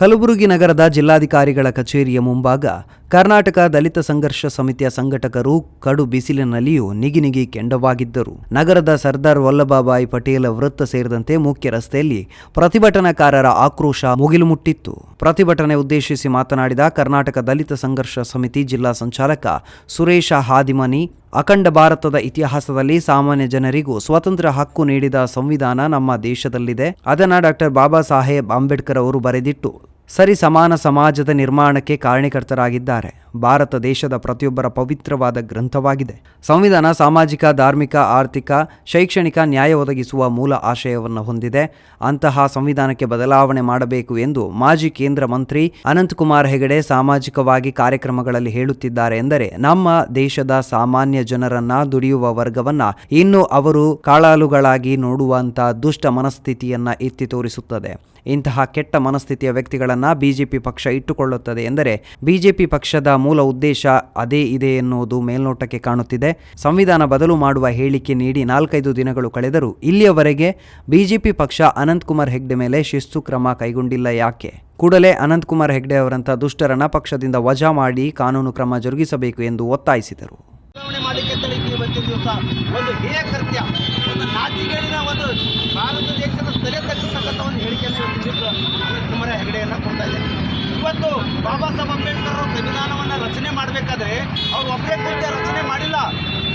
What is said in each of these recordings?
ಕಲಬುರಗಿ ನಗರದ ಜಿಲ್ಲಾಧಿಕಾರಿಗಳ ಕಚೇರಿಯ ಮುಂಭಾಗ ಕರ್ನಾಟಕ ದಲಿತ ಸಂಘರ್ಷ ಸಮಿತಿಯ ಸಂಘಟಕರು ಕಡು ಬಿಸಿಲಿನಲ್ಲಿಯೂ ನಿಗಿನಿಗಿ ಕೆಂಡವಾಗಿದ್ದರು. ನಗರದ ಸರ್ದಾರ್ ವಲ್ಲಭಭಾಯಿ ಪಟೇಲ್ ವೃತ್ತ ಸೇರಿದಂತೆ ಮುಖ್ಯ ರಸ್ತೆಯಲ್ಲಿ ಪ್ರತಿಭಟನಾಕಾರರ ಆಕ್ರೋಶ ಮುಗಿಲು ಮುಟ್ಟಿತ್ತು ಪ್ರತಿಭಟನೆ ಉದ್ದೇಶಿಸಿ ಮಾತನಾಡಿದ ಕರ್ನಾಟಕ ದಲಿತ ಸಂಘರ್ಷ ಸಮಿತಿ ಜಿಲ್ಲಾ ಸಂಚಾಲಕ ಸುರೇಶ ಹಾದಿಮನಿ, ಅಖಂಡ ಭಾರತದ ಇತಿಹಾಸದಲ್ಲಿ ಸಾಮಾನ್ಯ ಜನರಿಗೂ ಸ್ವತಂತ್ರ ಹಕ್ಕು ನೀಡಿದ ಸಂವಿಧಾನ ನಮ್ಮ ದೇಶದಲ್ಲಿದೆ. ಅದನ್ನ ಡಾಕ್ಟರ್ ಬಾಬಾ ಸಾಹೇಬ್ ಅಂಬೇಡ್ಕರ್ ಅವರು ಬರೆದಿಟ್ಟು ಸರಿ ಸಮಾನ ಸಮಾಜದ ನಿರ್ಮಾಣಕ್ಕೆ ಕಾರಣೀಕರ್ತರಾಗಿದ್ದಾರೆ. ಭಾರತ ದೇಶದ ಪ್ರತಿಯೊಬ್ಬರ ಪವಿತ್ರವಾದ ಗ್ರಂಥವಾಗಿದೆ. ಸಂವಿಧಾನ, ಸಾಮಾಜಿಕ, ಧಾರ್ಮಿಕ, ಆರ್ಥಿಕ, ಶೈಕ್ಷಣಿಕ ನ್ಯಾಯ ಒದಗಿಸುವ ಮೂಲ ಆಶಯವನ್ನು ಹೊಂದಿದೆ. ಅಂತಹ ಸಂವಿಧಾನಕ್ಕೆ ಬದಲಾವಣೆ ಮಾಡಬೇಕು ಎಂದು ಮಾಜಿ ಕೇಂದ್ರ ಮಂತ್ರಿ ಅನಂತಕುಮಾರ್ ಹೆಗಡೆ ಸಾಮಾಜಿಕವಾಗಿ ಕಾರ್ಯಕ್ರಮಗಳಲ್ಲಿ ಹೇಳುತ್ತಿದ್ದಾರೆ ಎಂದರೆ, ನಮ್ಮ ದೇಶದ ಸಾಮಾನ್ಯ ಜನರನ್ನ ದುಡಿಯುವ ವರ್ಗವನ್ನ ಇನ್ನು ಅವರು ಕಾಳಾಲುಗಳಾಗಿ ನೋಡುವಂತಹ ದುಷ್ಟ ಮನಸ್ಥಿತಿಯನ್ನ ಎತ್ತಿ ತೋರಿಸುತ್ತದೆ. ಇಂತಹ ಕೆಟ್ಟ ಮನಸ್ಥಿತಿಯ ವ್ಯಕ್ತಿಗಳನ್ನ ಬಿಜೆಪಿ ಪಕ್ಷ ಇಟ್ಟುಕೊಳ್ಳುತ್ತದೆ ಎಂದರೆ, ಬಿಜೆಪಿ ಪಕ್ಷದ ಮೂಲ ಉದ್ದೇಶ ಅದೇ ಇದೆ ಎನ್ನುವುದು ಮೇಲ್ನೋಟಕ್ಕೆ ಕಾಣುತ್ತಿದೆ. ಸಂವಿಧಾನ ಬದಲು ಮಾಡುವ ಹೇಳಿಕೆ ನೀಡಿ ನಾಲ್ಕೈದು ದಿನಗಳು ಕಳೆದರೂ ಇಲ್ಲಿಯವರೆಗೆ ಬಿಜೆಪಿ ಪಕ್ಷ ಅನಂತಕುಮಾರ್ ಹೆಗ್ಡೆ ಮೇಲೆ ಶಿಸ್ತು ಕ್ರಮ ಕೈಗೊಂಡಿಲ್ಲ ಯಾಕೆ? ಕೂಡಲೇ ಅನಂತಕುಮಾರ್ ಹೆಗ್ಡೆ ಅವರಂಥ ದುಷ್ಟರನ್ನ ಪಕ್ಷದಿಂದ ವಜಾ ಮಾಡಿ ಕಾನೂನು ಕ್ರಮ ಜರುಗಿಸಬೇಕು ಎಂದು ಒತ್ತಾಯಿಸಿದರು ಬದಲಾವಣೆ ಮಾಡಲಿಕ್ಕೆ ಅಂತೇಳಿ ಇವತ್ತಿನ ದಿವಸ ಒಂದು ಹೇಯ ಕೃತ್ಯ ಒಂದು ನಾಚಿಗೇಡಿನ ಒಂದು ಭಾರತ ದೇಶದ ತಲೆ ತಗ್ಗಿಸ್ತಕ್ಕಂಥ ಒಂದು ಹೇಳಿಕೆಯನ್ನು ಇವತ್ತಿನ ದಿವಸ ಅನಿಲ್ ಕುಮಾರ ಹೆಗಡೆಯನ್ನು ಕೊಡ್ತಾ ಇದ್ದಾರೆ ಇವತ್ತು ಬಾಬಾ ಸಾಹೇಬ್ ಅಂಬೇಡ್ಕರ್ ಅವರು ಸಂವಿಧಾನವನ್ನು ರಚನೆ ಮಾಡಬೇಕಾದ್ರೆ ಅವ್ರು ಒಬ್ಬರೇ ಕೂಡ ರಚನೆ ಮಾಡಿಲ್ಲ.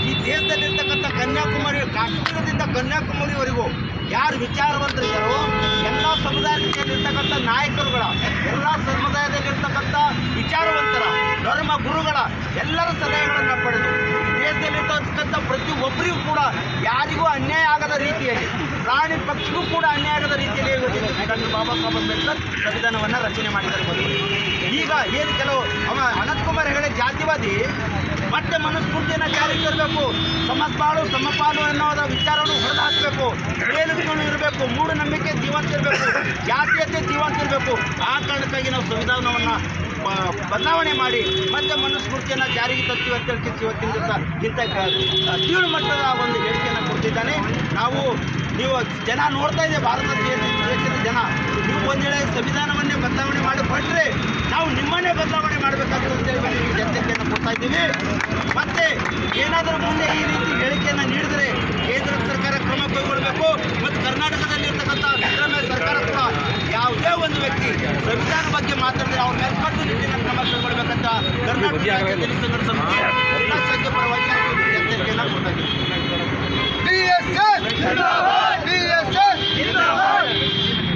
ಈ ದೇಶದಲ್ಲಿರ್ತಕ್ಕಂಥ ಕನ್ಯಾಕುಮಾರಿ, ಕಾಶ್ಮೀರದಿಂದ ಕನ್ಯಾಕುಮಾರಿವರೆಗೂ ಯಾರು ವಿಚಾರವಂತರಿದ್ದಾರೋ ಎಲ್ಲ ಸಮುದಾಯದಲ್ಲಿರ್ತಕ್ಕಂಥ ನಾಯಕರುಗಳ, ಎಲ್ಲ ಸಮುದಾಯದಲ್ಲಿರ್ತಕ್ಕಂಥ ವಿಚಾರವಂತರ, ಧರ್ಮ ಗುರುಗಳ ಎಲ್ಲರ ಸಲಹೆಗಳನ್ನು ಪಡೆದು ದೇಶದಲ್ಲಿರ್ತಕ್ಕಂಥ ಪ್ರತಿಯೊಬ್ಬರಿಗೂ ಕೂಡ ಯಾರಿಗೂ ಅನ್ಯಾಯ ಆಗದ ರೀತಿಯಲ್ಲಿ, ಪ್ರಾಣಿ ಪಕ್ಷಿಗೂ ಕೂಡ ಅನ್ಯಾಯ ಆಗದ ಇವತ್ತಿನ ಡಾಕ್ಟರ್ ಬಾಬಾ ಸಾಹೇಬ್ ಅಂಬೇಡ್ಕರ್ ಸಂವಿಧಾನವನ್ನು ರಚನೆ ಮಾಡಿದ್ದಾರೆ ಈಗ ಏನು ಕೆಲವು ಅವ ಅನಂತಕುಮಾರ್ ಹೆಗಡೆ ಜಾತಿವಾದಿ, ಮತ್ತೆ ಮನಸ್ಫೂರ್ತಿಯನ್ನು ಜಾರಿಗೆ ತರಬೇಕು. ಸಮಪಾಲು ಸಮಪಾಲು ಅನ್ನೋದ ವಿಚಾರವನ್ನು ಹೊಡೆದು ಹಾಕಬೇಕು. ಮೇಲುಗಳು ಇರಬೇಕು, ಮೂಢನಂಬಿಕೆ ಜೀವಂತ ಇರಬೇಕು, ಜಾತೀಯತೆ ಜೀವಂತ ಇರಬೇಕು. ಆ ಕಾರಣಕ್ಕಾಗಿ ನಾವು ಸಂವಿಧಾನವನ್ನು ಬದಲಾವಣೆ ಮಾಡಿ, ಮತ್ತೆ ಮನುಸ್ಮೃತಿಯನ್ನು ಜಾರಿಗೆ ತರ್ತೀವಿ ಅಂತ ಹೇಳಿ ಇವತ್ತಿನ ದಿವಸ ಇಂಥ ತೀವ್ರ ಮಟ್ಟದ ಒಂದು ಹೇಳಿಕೆಯನ್ನು ಕೊಡ್ತಿದ್ದಾನೆ. ನಾವು ನೀವು ಜನ ನೋಡ್ತಾ ಇದೆ ಭಾರತ ದೇಶ- ದೇಶದ ಜನ. ನೀವು ಒಂದು ವೇಳೆ ಸಂವಿಧಾನವನ್ನೇ ಬದಲಾವಣೆ ಮಾಡಿಕೊಂಡ್ರೆ ನಾವು ನಿಮ್ಮನ್ನೇ ಬದಲಾವಣೆ ಮಾಡಬೇಕಾಗ್ತದೆ ನಿಮಗೆ ಎಚ್ಚರಿಕೆಯನ್ನು ಕೊಡ್ತಾ ಇದ್ದೀವಿ. ಮತ್ತೆ ಏನಾದರೂ ಮುಂದೆ ಈ ರೀತಿ ಹೇಳಿಕೆಯನ್ನು ನೀಡಿದರೆ ಕೇಂದ್ರ ಸರ್ಕಾರ ಕ್ರಮ ಕೈಗೊಳ್ಳಬೇಕು. ಮತ್ತು ಕರ್ನಾಟಕದಲ್ಲಿರ್ತಕ್ಕಂಥ ಸಿದ್ದರಾಮಯ್ಯ ಸರ್ಕಾರ ಕೂಡ ಯಾವುದೇ ಒಂದು ವ್ಯಕ್ತಿ ಸಂವಿಧಾನ ಬಗ್ಗೆ ಮಾತಾಡಿದ್ರೆ ಅವ್ರ ಮೇಲೆ ಕಟ್ಟು ನಿಟ್ಟಿನ ಕ್ರಮ ಕೈಗೊಳ್ಳಬೇಕಂತ ಕರ್ನಾಟಕ ರಾಜ್ಯ ಸಮಿತಿ ಎಲ್ಲ ಸಂಖ್ಯೆ ಪರವಾಗಿ ಜನತೆಯನ್ನು ಕೊಡ್ತಾ ಇದ್ದೀವಿ.